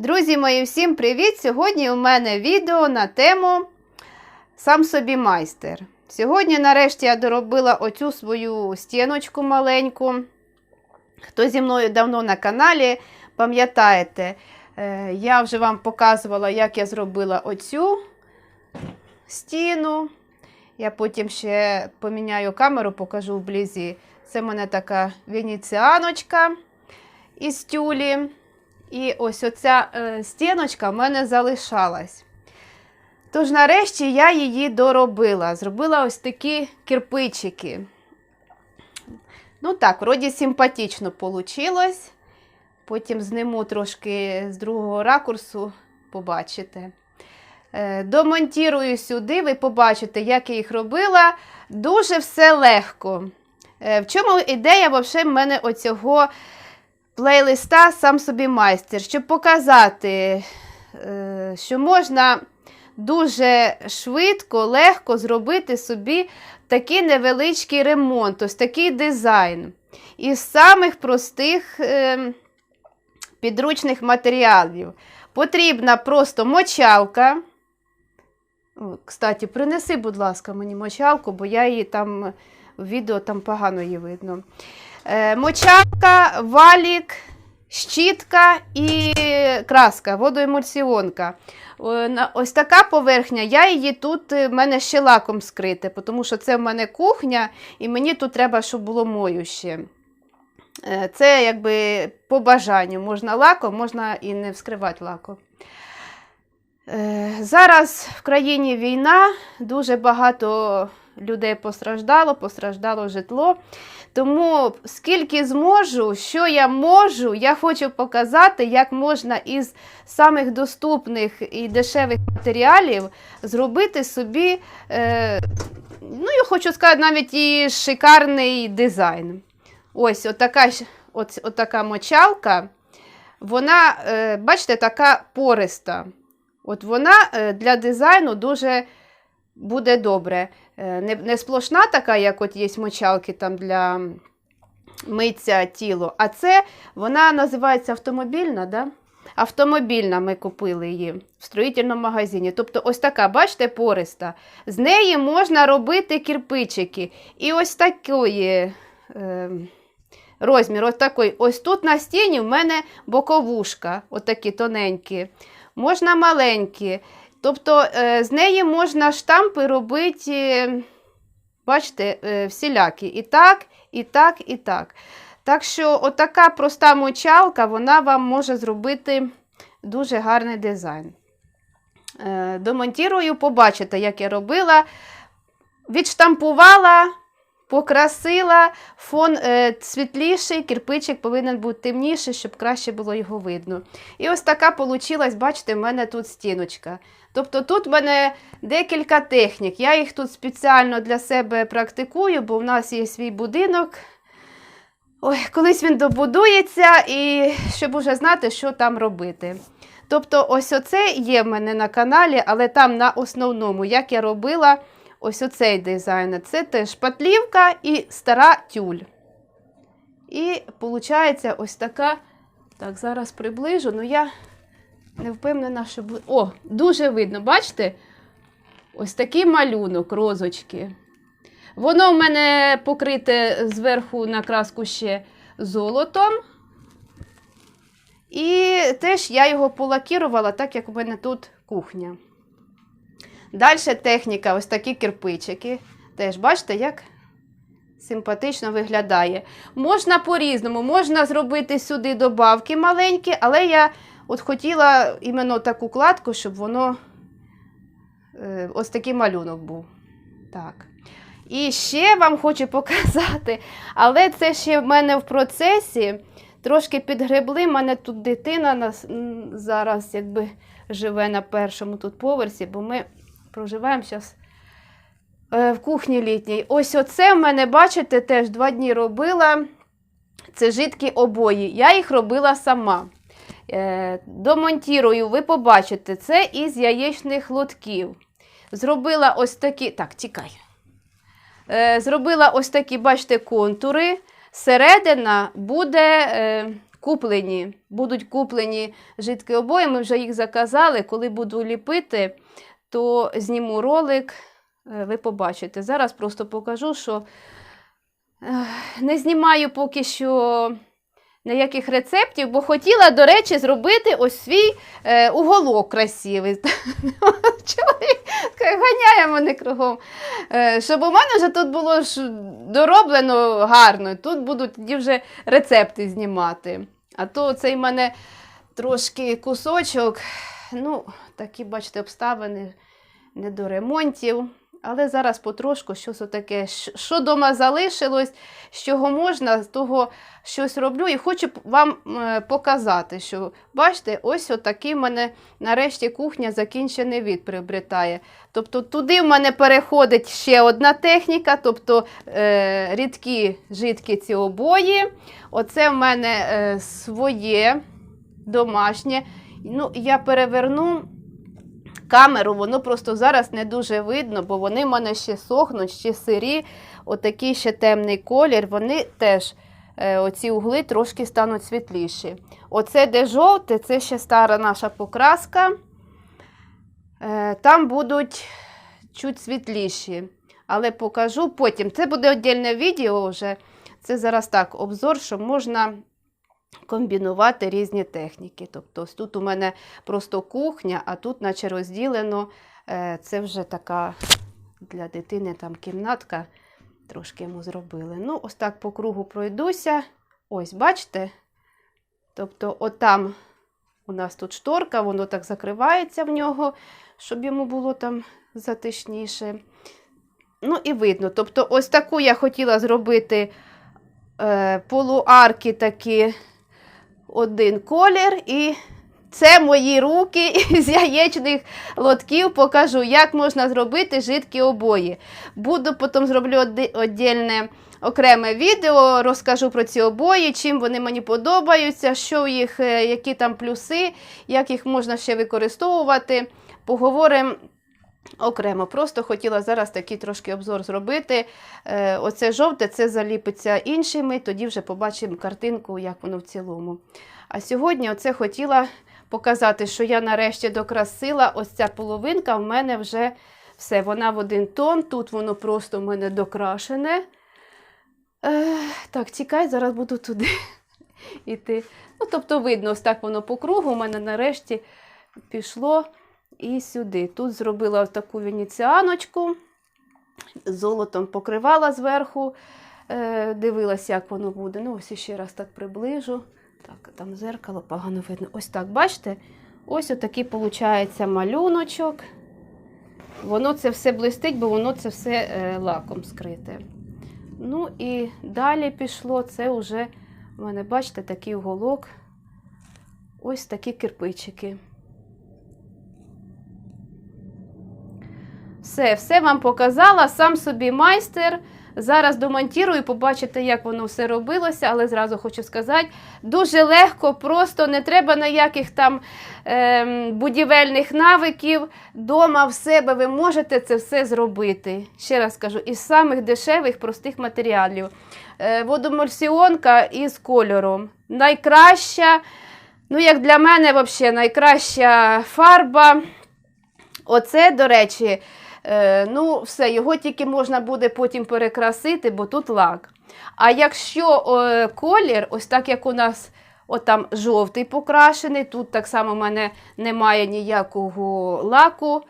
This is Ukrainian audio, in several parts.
Друзі мої, всім привіт! Сьогодні у мене відео на тему Сам собі майстер. Сьогодні, нарешті, я доробила оцю свою стіночку маленьку. Хто зі мною давно на каналі, пам'ятаєте, е, я вже вам показувала, як я зробила оцю стіну. Я потім ще поміняю камеру, покажу вблизі. Це в мене така венеціаночка із тюлі. І ось оця е, стіночка в мене залишалась. Тож, нарешті, я її доробила. Зробила ось такі кирпичики. Ну так, вроді симпатично вийшло. Потім зниму трошки з другого ракурсу, побачите. Е, Домонтірую сюди, ви побачите, як я їх робила. Дуже все легко. Е, В чому ідея взагалі в мене оцього плейлиста сам собі майстер, щоб показати, е, що можна дуже швидко, легко зробити собі такий невеличкий ремонт, ось такий дизайн. Із самих простих е, підручних матеріалів. Потрібна просто мочалка. Кстати, принеси, будь ласка, мені мочалку, бо я її там в відео там погано її видно. Е, мочалка, валік, щітка і краска, водоемульсіонка. Е, Ось така поверхня. Я її тут е, в мене ще лаком скрите, тому що це в мене кухня, і мені тут треба, щоб було моюще. Це якби по бажанню. Можна лаком, можна і не вскривати лаком. Зараз в країні війна, дуже багато людей постраждало, постраждало житло. Тому скільки зможу, що я можу, я хочу показати, як можна із самих доступних і дешевих матеріалів зробити собі, е, ну я хочу сказати, навіть і шикарний дизайн. Ось отака, от, отака мочалка. Вона, е, бачите, така пориста. От вона е, для дизайну дуже буде добре. Е, Не, не сплошна така, як от є мочалки там для миття тіло, а це вона називається автомобільна, да? Автомобільна ми купили її в строїтельному магазині. Тобто, ось така, бачите, пориста. З неї можна робити кирпичики. І ось такої е, розмір, ось такий. Ось тут на стіні в мене боковушка, отакі тоненькі. Можна маленькі. Тобто е, з неї можна штампи робити, бачите, е, всілякі. І так, і так, і так. Так що, отака проста мочалка, вона вам може зробити дуже гарний дизайн. Е, Домонтірую, побачите, як я робила. Відштампувала, покрасила, фон е, світліший, кирпичик повинен бути темніший, щоб краще було його видно. І ось така получилась, бачите, в мене тут стіночка. Тобто тут в мене декілька технік. Я їх тут спеціально для себе практикую, бо в нас є свій будинок. Ой, колись він добудується, і щоб уже знати, що там робити. Тобто, ось оце є в мене на каналі, але там на основному, як я робила ось оцей дизайн. Це теж шпатлівка і стара тюль. І виходить ось така. Так, зараз приближу, ну я не впевнена, що буде. О, дуже видно, бачите? Ось такий малюнок, розочки. Воно в мене покрите зверху на краску ще золотом. І теж я його полакірувала, так як у мене тут кухня. Далі техніка, ось такі кирпичики. Теж бачите, як симпатично виглядає. Можна по-різному, можна зробити сюди добавки маленькі, але я от хотіла іменно таку кладку, щоб воно е, ось такий малюнок був. Так. І ще вам хочу показати, але це ще в мене в процесі. Трошки підгребли, в мене тут дитина нас, зараз якби живе на першому тут поверсі, бо ми проживаємо зараз в кухні літній. Ось оце в мене, бачите, теж два дні робила. Це жидкі обої. Я їх робила сама. Е, Домонтірую, ви побачите, це із яєчних лотків. Зробила ось такі. Так, тікай. Е, Зробила ось такі, бачите, контури. Середина буде е, куплені. Будуть куплені жидкі обої, ми вже їх заказали. Коли буду ліпити, то зніму ролик, е, ви побачите. Зараз просто покажу, що е, не знімаю поки що ніяких рецептів, бо хотіла, до речі, зробити ось свій е, уголок красивий. Ганяє мене кругом. Щоб у мене вже тут було дороблено гарно. Тут будуть тоді вже рецепти знімати. А то цей мене трошки кусочок. Ну, такі, бачите, обставини не до ремонтів. Але зараз потрошку щось таке, що вдома залишилось, з чого можна, з того щось роблю. І хочу вам е, показати, що бачите, ось отакий в мене нарешті кухня закінчений від приобретає. Тобто туди в мене переходить ще одна техніка, тобто е, рідкі жидкі ці обої. Оце в мене е, своє домашнє. Ну, я переверну камеру, воно просто зараз не дуже видно, бо вони в мене ще сохнуть, ще сирі, отакий ще темний колір, вони теж, е, оці угли трошки стануть світліші. Оце де жовте, це ще стара наша покраска. Е, там будуть чуть світліші. Але покажу потім. Це буде віддільне відео вже. Це зараз так, обзор, що можна комбінувати різні техніки. Тобто, ось тут у мене просто кухня, а тут, наче розділено, е, це вже така для дитини там кімнатка. Трошки йому зробили. Ну, ось так по кругу пройдуся. Ось, бачите? Тобто, отам у нас тут шторка, воно так закривається в нього, щоб йому було там затишніше. Ну, і видно. Тобто, ось таку я хотіла зробити е, полуарки такі один колір. І це мої руки з яєчних лотків. Покажу, як можна зробити жидкі обої. Буду потім зроблю віддільне окреме відео, розкажу про ці обої, чим вони мені подобаються, що їх, е, які там плюси, як їх можна ще використовувати. Поговоримо. Окремо, просто хотіла зараз такий трошки обзор зробити. Е, оце жовте, це заліпиться іншими, тоді вже побачимо картинку, як воно в цілому. А сьогодні оце хотіла показати, що я нарешті докрасила. Ось ця половинка в мене вже все. Вона в один тон, тут воно просто в мене докрашене. Е, так, тікай, зараз буду туди йти. Ну, тобто, видно, ось так воно по кругу. У мене нарешті пішло і сюди. Тут зробила таку венеціаночку, золотом покривала зверху, е, дивилася, як воно буде. Ну, ось ще раз так приближу. Так, там зеркало погано видно. Ось так, бачите? Ось отакий виходить малюночок. Воно це все блистить, бо воно це все е, лаком скрите. Ну і далі пішло, це вже в мене, бачите, такий уголок. Ось такі кирпичики. Все, все вам показала, сам собі майстер. Зараз домонтірую, побачите, як воно все робилося, але зразу хочу сказати, дуже легко, просто не треба ніяких там ем, будівельних навиків. Дома в себе ви можете це все зробити. Ще раз кажу, із самих дешевих простих матеріалів. Е, водомульсіонка із кольором. Найкраща, ну як для мене, взагалі, найкраща фарба. Оце, до речі, е, ну, все, його тільки можна буде потім перекрасити, бо тут лак. А якщо е, колір, ось так як у нас отам жовтий покрашений, тут так само в мене немає ніякого лаку.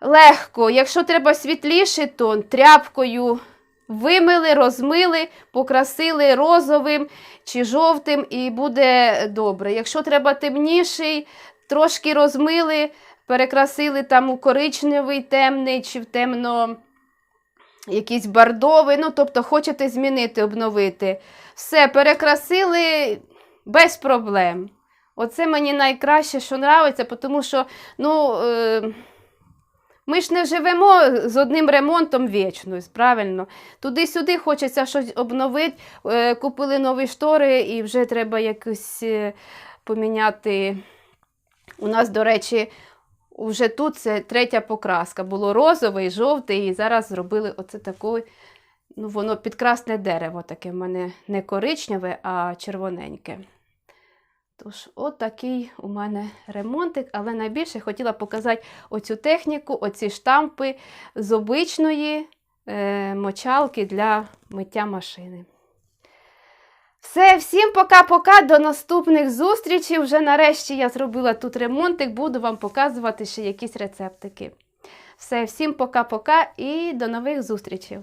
Легко, якщо треба світліший тон, тряпкою вимили, розмили, покрасили розовим чи жовтим, і буде добре. Якщо треба темніший, трошки розмили, перекрасили там у коричневий, темний чи в темно якийсь бордовий. Ну, тобто, хочете змінити, обновити. Все, перекрасили без проблем. Оце мені найкраще, що подобається, тому що, ну. Е- ми ж не живемо з одним ремонтом вічно, правильно. Туди-сюди хочеться щось обновити. Е, Купили нові штори і вже треба якось е, поміняти. У нас, до речі, вже тут це третя покраска. Було розовий, жовтий, і зараз зробили оце таке, ну, воно підкрасне дерево таке в мене не коричневе, а червоненьке. Тож, от у мене ремонтик, але найбільше хотіла показати оцю техніку, оці штампи з обичної е, мочалки для миття машини. Все, всім пока-пока, до наступних зустрічей. Вже нарешті я зробила тут ремонтик, буду вам показувати ще якісь рецептики. Все, всім пока-пока і до нових зустрічей.